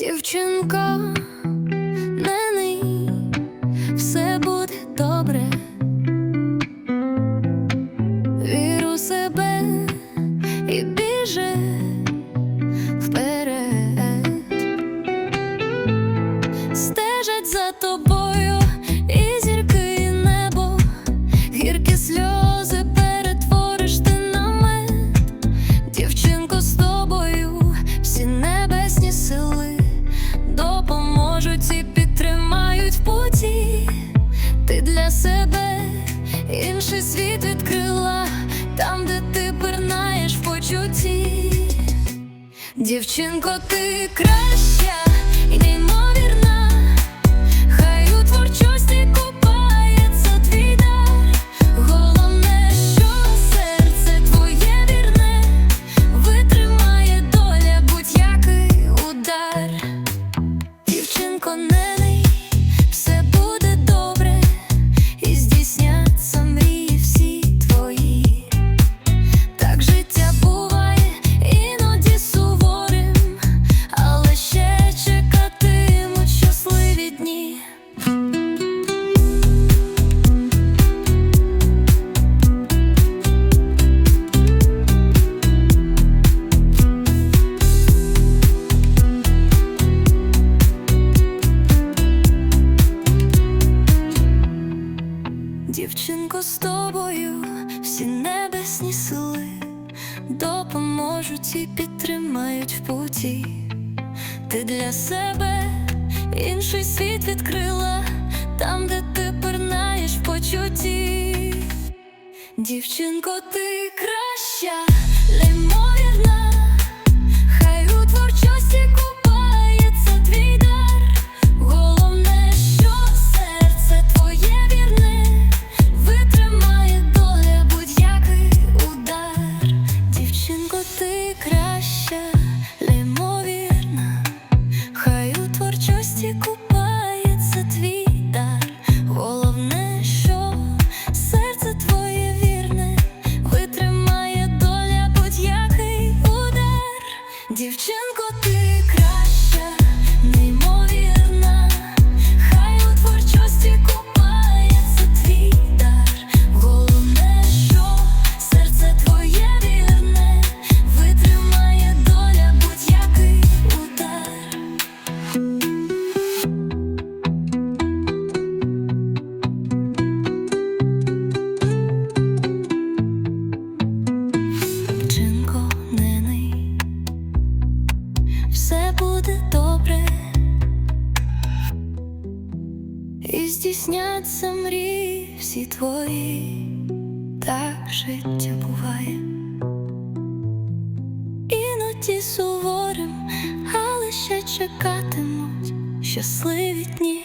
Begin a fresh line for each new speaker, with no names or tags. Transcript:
Дівчинка. світ відкрила там, де ти пірнаєш в почутті. Дівчинко, ти краща, і неймо. Дівчинко, з тобою всі небесні сили допоможуть і підтримають в путі. Ти для себе інший світ відкрила там, де ти пернаєш в почутті. Дівчинко, ти краща, лимой. краще. здійсняться мрії всі твої, так життя буває, іноді суворим, але ще чекатимуть щасливі дні.